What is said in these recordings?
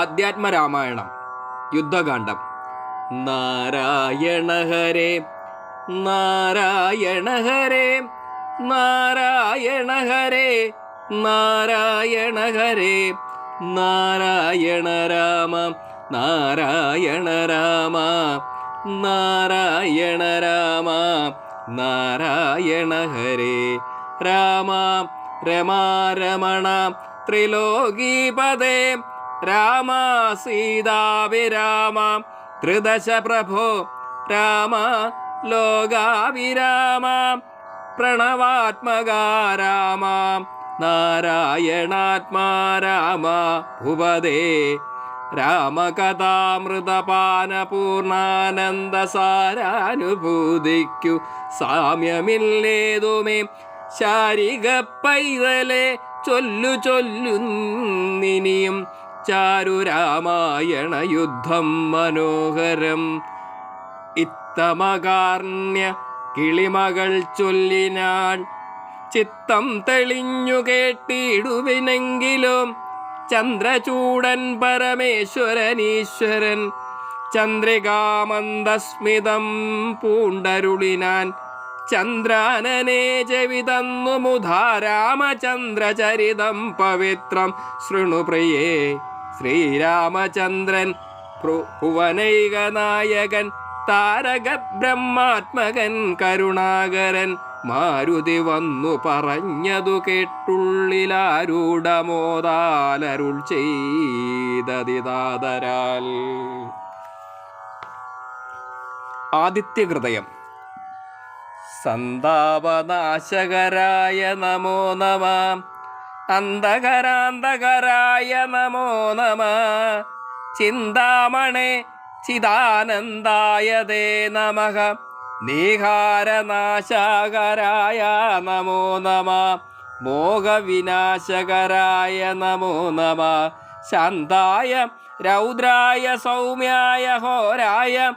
അധ്യാത്മരാമായണം യുദ്ധകാന്ഡം. നാരായണ ഹരേ നാരായണ ഹരേ നാരായണ ഹരേ നാരായണ ഹരേ നാരായണ രാമ നാരായണ രാമ നാരായണ രാമ നാരായണ ഹരേ. രാമ രമാരമണ ത്രിലോകീപദേ രാമ സീതാവിരാമ ത്രിദശ പ്രഭോ രാമ. ലോകാവിരാമ പ്രണവാത്മകാ രാമ. നാരായണാത്മാ രാമ. ഭുവദേ. രാമകഥാമൃതപാനപൂർണാനന്ദസാരാനുഭൂതിക്കു സാമ്യമില്ലേതുമേ. ശാരിക പൈതലെ ചൊല്ലു ചൊല്ലുന്നിനിയും ചാരുരാമായണ യുദ്ധം മനോഹരം. ഇത്തമകാർണ്യ കിളിമകൾ ചൊല്ലിനാൾ ചിത്തം തെളിഞ്ഞു കേട്ടിടുവിനെങ്കിലും ചന്ദ്രചൂടൻ പരമേശ്വരനീശ്വരൻ ചന്ദ്രികാമന്ദസ്മിതം പൂണ്ടരുളിനാൻ ചന്ദ്രാനനെ ചെവിതന്നു മുധാരാമചന്ദ്രചരിതം പവിത്രം ശൃണുപ്രിയേ ശ്രീരാമചന്ദ്രൻ ഭുവനൈകനായകൻ ഭുവനൈക താരക ബ്രഹ്മാത്മകൻ കരുണാകരൻ. മാരുതി വന്നു പറഞ്ഞതു കേട്ടുള്ളിലാരൂഢമോദാലരുൾ ചെയ്തതിതാതരാൽ. ആദിത്യഹൃദയം. സന്താപനാശകരായ നമോ നമ. അന്ധകരാന്തകരായ നമോ നമ. ചിന്താമണേ ചിദാനന്ദായ ദേ നമ. നീഹാരനാശകരായ നമോ നമ. മോഹവിനാശകരായ നമോ നമ. ശാന്തായ രൗദ്രായ സൗമ്യായ ഹോരായ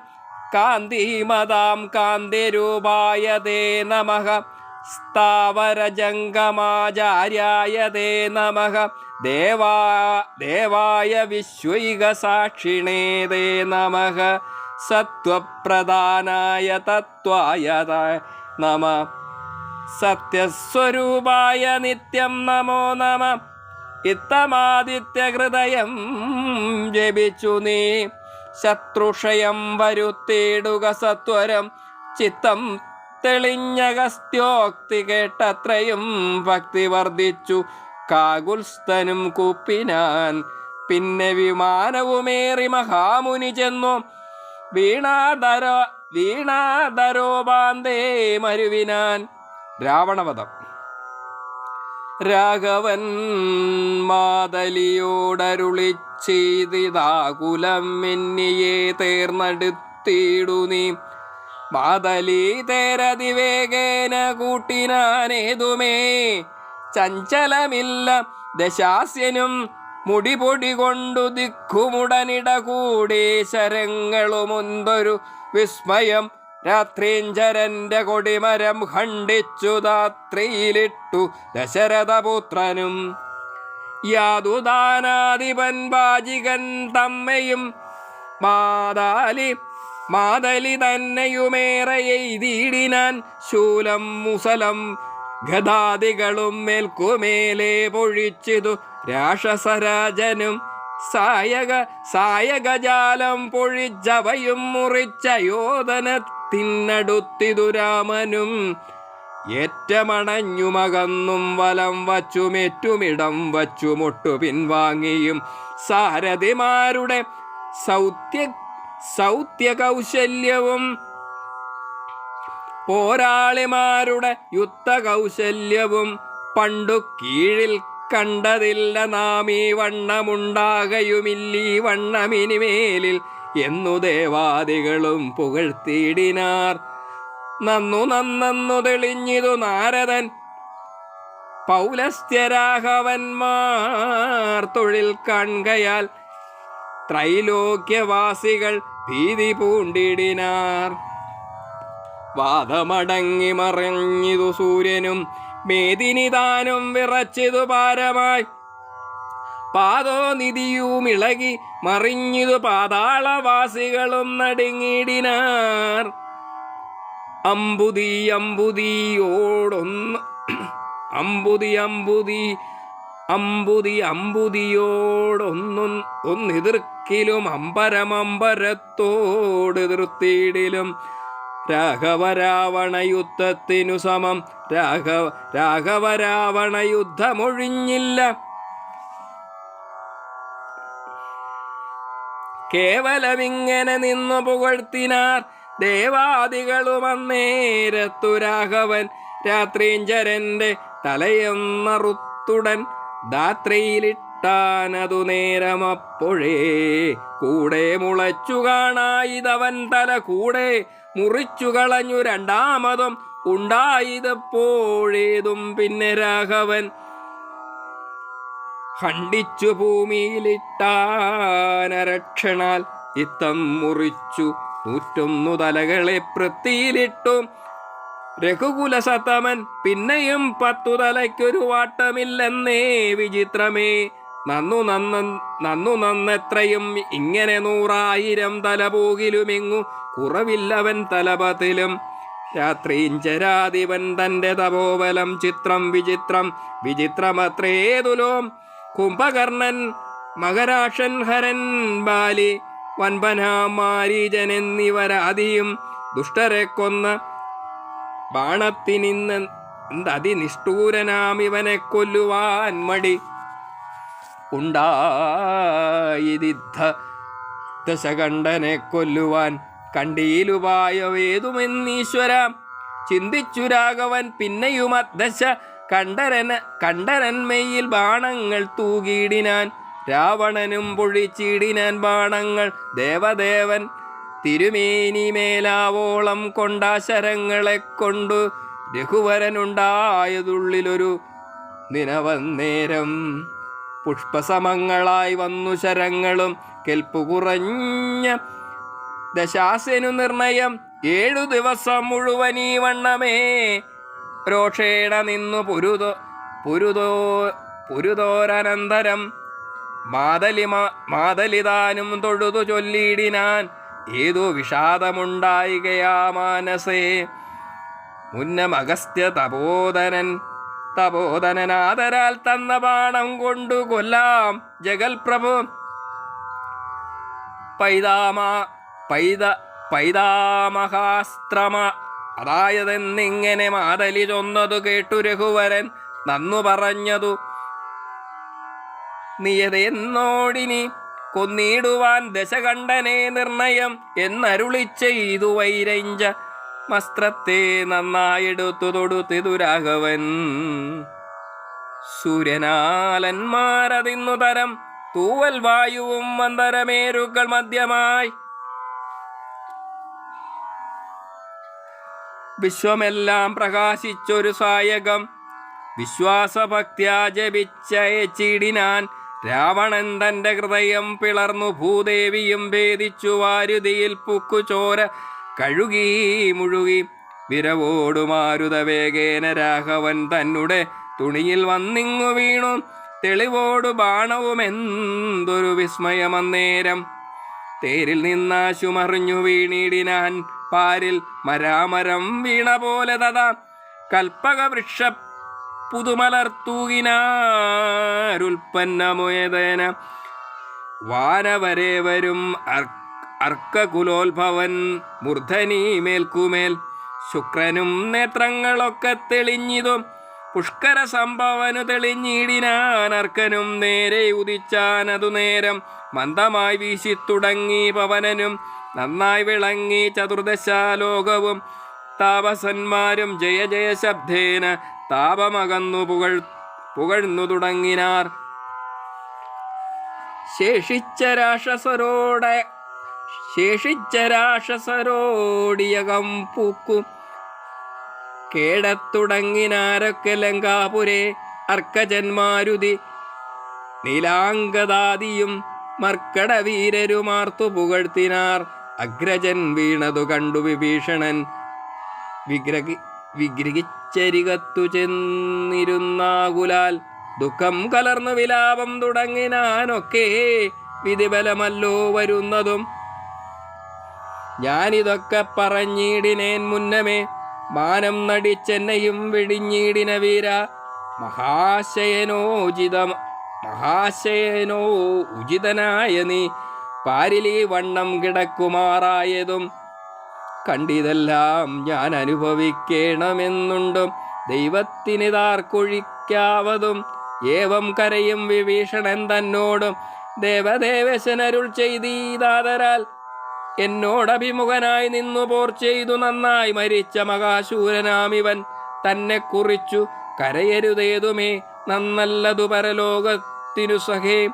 കാന്തിമതാം കാന്തിരൂപായ ദേ നമഃ. സ്ഥാവരജംഗമാചാര്യായ തേ നമ. ദേവാ ദേവായ വിശ്വൈകസാക്ഷിണേ തേ നമ. സത്വപ്രധാനായ തത്വായ നമ. സത്യസ്വരൂപായ നിത്യം നമോ നമ. ഇത്തമാദിത്യഹൃദയം ജപിച്ചു നീ. ശത്രുഷയം വരുത്തിയിടുക സത്വരം. ചിത്തം തെളിഞ്ഞഗസ്ത്യോക്തി കേട്ടത്രയും ഭക്തി വർദ്ധിച്ചു. കാകുൽസ്തനും കുപ്പിനാൻ പിന്നെ വിമാനവുമേറി മഹാമുനി ചെന്നു. വീണാധര വീണാധരോപാന്തേ മരുവിനാൻ. രാവണവധം. രാഘവൻ മാതലിയോടരുളി ചെയ്തിതാകുലം എന്നിയെ തേർന്നെടുത്തിടു നീ മാതലി തേരതിവേഗേന കൂട്ടിനാനേതുമേ. ചഞ്ചലമില്ല ദശാസ്യനും മുടിപൊടി കൊണ്ടു ദിക്കുമുടനിട കൂടി ശരങ്ങളുമൊന്തൊരു വിസ്മയം. രാത്രീഞ്ചരന്റെ കൊടിമരം ഖണ്ഡിച്ചു ദാത്രിയിലിട്ടു ദശരഥപുത്രനും. യാതുദാനാധിപൻ ബാജികൻ തമ്മയും. മാതാലി മാതലി തന്നെയുമേറെ എഴുതിയിടിനാൻ ശൂലം മുസലം ഗതാദികളും മേൽക്കുമേലെ പൊഴിച്ചിതു രാക്ഷസരാജനും സായക സായകജാലം പൊഴിച്ചവയും മുറിച്ച യോധന തിന്നടുത്തിതു രാമനും ഏറ്റമണഞ്ഞുമകന്നും വലം വച്ചുമേറ്റുമിടം വച്ചുമൊട്ടു പിൻവാങ്ങിയും സാരഥിമാരുടെ സൗത്യ സൗത്യ കൗശല്യവും പോരാളിമാരുടെ യുദ്ധകൗശല്യവും പണ്ടു കീഴിൽ കണ്ടതില്ല. നാം ഈ വണ്ണമുണ്ടാകയുമില്ലീ. വണ്ണമിനിമേലിൽ എന്നു ദേവാദികളും പുകഴ്ത്തിയിടിനാർ. നന്നു നന്നു തെളിഞ്ഞിതു നാരദൻ. പൗലസ്ത്യരാഘവന്മാർ തൊഴിൽ കാൺകയാൽ ത്രൈലോക്യവാസികൾ ഭീതി പൂണ്ടിടിനാർ. വാദമടങ്ങി മറിഞ്ഞിതു സൂര്യനും മേദിനി താനും വിറച്ചിതു പാരമായി. പാദോനിധിയും ഇളകി മറിഞ്ഞിതു പാതാളവാസികളും നടുങ്ങിടിനാർ. അമ്പുതി അമ്പുതിയോടൊന്ന് അമ്പുതി അമ്പുതി അമ്പുതി അമ്പുതിയോടൊന്നും ഒന്നെതിർക്കിലും അമ്പരമമ്പരത്തോട് എതിർത്തിയിടിലും രാഘവരാവണ യുദ്ധത്തിനു സമം. രാഘവ രാഘവരാവണയുദ്ധമൊഴിഞ്ഞില്ല. കേവലമിങ്ങനെ നിന്നു പുകഴ്ത്തിനാർ. ദേവാദികളുമന്നേരത്തു രാഘവൻ. രാത്രീഞ്ചരന്റെ തലയൊന്നറുത്തുടൻ ധാത്രിയിലിട്ടാനതു നേരമപ്പോഴേ കൂടെ മുളച്ചു കാണായിതവൻ തല കൂടെ മുറിച്ചു കളഞ്ഞു രണ്ടാമതും ഉണ്ടായതപ്പോഴേതും പിന്നെ രാഘവൻ ഖണ്ഡിച്ചു ഭൂമിയിലിട്ടാനരക്ഷണാൽ ഇത്തം മുറിച്ചു നൂറ്റൊന്നു തലകളെ പൃഥ്വിയിലിട്ടു രഘുകുലസത്തമൻ പിന്നെയും പത്തു തലയ്ക്കൊരു വാട്ടമില്ലെന്നേ വിചിത്രമേ. നന്നു നന്ന നന്നു നന്നെത്രയും ഇങ്ങനെ നൂറായിരം തല പോകിലുമെങ്ങു കുറവില്ലവൻ തലപത്തിലും രാത്രിഞ്ചരാധിപൻ തന്റെ തപോബലം ചിത്രം വിചിത്രം വിചിത്രമത്രേതുലോം. കുംഭകർണൻ മകരാക്ഷൻ ഹരൻ ബാലി വൻപനാമാരീജൻ എന്നിവരാദിയും ദുഷ്ടരെ കൊന്ന് ബാണത്തിനിന്ന് അതിനിഷ്ഠൂരനാമിവനെ കൊല്ലുവാൻ മടി ഉണ്ടായിരിദ്ധശകണ്ഠനെ കൊല്ലുവാൻ കണ്ടിയിലുപായവേതുമെന്നീശ്വര ചിന്തിച്ചു രാഘവൻ പിന്നെയും അദ്ദേശ കണ്ഠരന് കണ്ടരന്മയിൽ ബാണങ്ങൾ തൂകിയിടിനാൻ. രാവണനും പൊഴിച്ചിടിനാൻ ബാണങ്ങൾ ദേവദേവൻ തിരുമേനി മേലാവോളം കൊണ്ടാശരങ്ങളെ കൊണ്ടു രഘുവരനുണ്ടായതുള്ളിലൊരു നിനവന്നേരം. പുഷ്പസമങ്ങളായി വന്നു ശരങ്ങളും കെൽപ്പു കുറഞ്ഞ ദശാസനു നിർണയം. ഏഴു ദിവസം മുഴുവൻ ഈ വണ്ണമേ. രോഷേണ നിന്നു പുരുതോ പുരുതോ പുരുതോരനന്തരം. മാതലി മാതലിതാനും തൊഴുതു ചൊല്ലിയിടിനാൻ. ഏതോ വിഷാദമുണ്ടായികയാ മാനസേ. മുന്നം അഗസ്ത്യ തപോധനൻ തപോധനനാദരാൽ തന്ന ബാണം കൊണ്ടു കൊല്ലാം ജഗൽപ്രഭു. പൈതാമ പൈത പൈതാമഹാസ്ത്രമ അതായതെന്നിങ്ങനെ മാതലി ചൊന്നതു കേട്ടു രഘുവരൻ നന്നു പറഞ്ഞതു. നിയതെന്നോടിനി കൊന്നിടുവാൻ ദശകണ്ഠനെ നിർണയം എന്നരുളി ചെയ്തു വൈരഞ്ച വസ്ത്രത്തെ നന്നായെടുത്തു തൊടുത്തിതു രാഘവൻ സൂര്യനാലന്മാരതിന്നു തരം തൂവൽ വായുവും മന്ദരമേരുക്കൾ മധ്യമായി വിശ്വമെല്ലാം പ്രകാശിച്ചൊരു സായകം. വിശ്വാസഭക്ത്യാ ജപിച്ചയച്ചിടിനാൻ രാവണൻ തന്റെ ഹൃദയം പിളർന്നു ഭൂദേവിയും ഭേദിച്ചു വാരുതിയിൽ പുക്കുചോര കഴുകി മുഴുകി. വിരവോടു മാരുതവേഗേന രാഘവൻ തന്നെ തുണിയിൽ വന്നിങ്ങു വീണു. തെളിവോടു ബാണവും എന്തൊരു വിസ്മയമന്നേരം. തേരിൽ നിന്നാശുമറിഞ്ഞു വീണിടിനാൻ പാരിൽ മരാമരം വീണ പോലെ തഥാ. കൽപ്പക വൃക്ഷ പുതുമലർത്തൂകിനാരുൽപ്പന്നമുയതേന. വാനവരെ വരും അർ- അർക്കകുലോത്ഭവൻ മൂർധനി മേൽക്കുമേൽ ശുക്രനും നേത്രങ്ങളൊക്കെ തെളിഞ്ഞിതും പുഷ്കര സംഭവനു തെളിഞ്ഞിടിനാൻ അർക്കനും നേരെ ഉദിച്ചാനതു നേരം മന്ദമായി വീശിത്തുടങ്ങി പവനനും നന്നായി വിളങ്ങി ചതുർദശാലോകവും താപസന്മാരും ജയ ജയ ശബ്ദേന താപമകന്നു പുകൾ പുകഴ്ന്നു തുടങ്ങിനാർ. ശേഷിച്ച രാക്ഷസരോടെ ശേഷിച്ച രാക്ഷസരോടിയകം പൂക്കും. കേടത്തുടങ്ങിനാരൊക്കെ ലങ്കാപുരേ അർക്കജന്മാരുതി. നീലാങ്കദാദിയും മർക്കടവീരരുമാർത്തു പുകഴ്ത്തിനാർ. അഗ്രജൻ വീണതു കണ്ടു വിഭീഷണൻ. വിഗ്രഹി വിഗ്രഹിച്ചരികത്തു ചെന്നിരുന്നാകുലാൽ ദുഃഖം കലർന്നു വിലാപം തുടങ്ങിനാനൊക്കെ വിധിബലമല്ലോ വരുന്നതും. ഞാനിതൊക്കെ പറഞ്ഞിടിനേൻ മുന്നമേ മാനം നടിച്ചെന്നെയും വെടിഞ്ഞിടിന വീര മഹാശയനോചിത മഹാശയനോ ഉചിതനായ നീ പാരിലീ വണ്ണം കിടക്കുമാറായതും കണ്ടിതെല്ലാം ഞാൻ അനുഭവിക്കണമെന്നുണ്ടും ദൈവത്തിനിതാർക്കൊഴിക്കാവതും ഏവം കരയും വിഭീഷണൻ തന്നോടും ദേവദേവശനരുൾ ചെയ്തീതാതരാൽ എന്നോടഭിമുഖനായി നിന്നു പോർ ചെയ്തു നന്നായി മരിച്ച മഹാശൂരനാമിവൻ തന്നെ കുറിച്ചു കരയരുതേതുമേ നന്നല്ലതു പരലോകത്തിനു സഹേ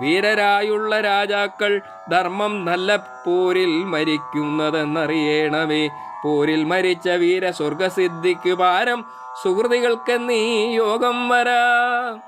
വീരരായുള്ള രാജാക്കൾ ധർമ്മം നല്ല പോരിൽ മരിക്കുന്നതെന്നറിയണമേ. പോരിൽ മരിച്ച വീര സ്വർഗസിദ്ധിക്കു പാരം സുഹൃതികൾക്കെന്നീ യോഗം വരാ.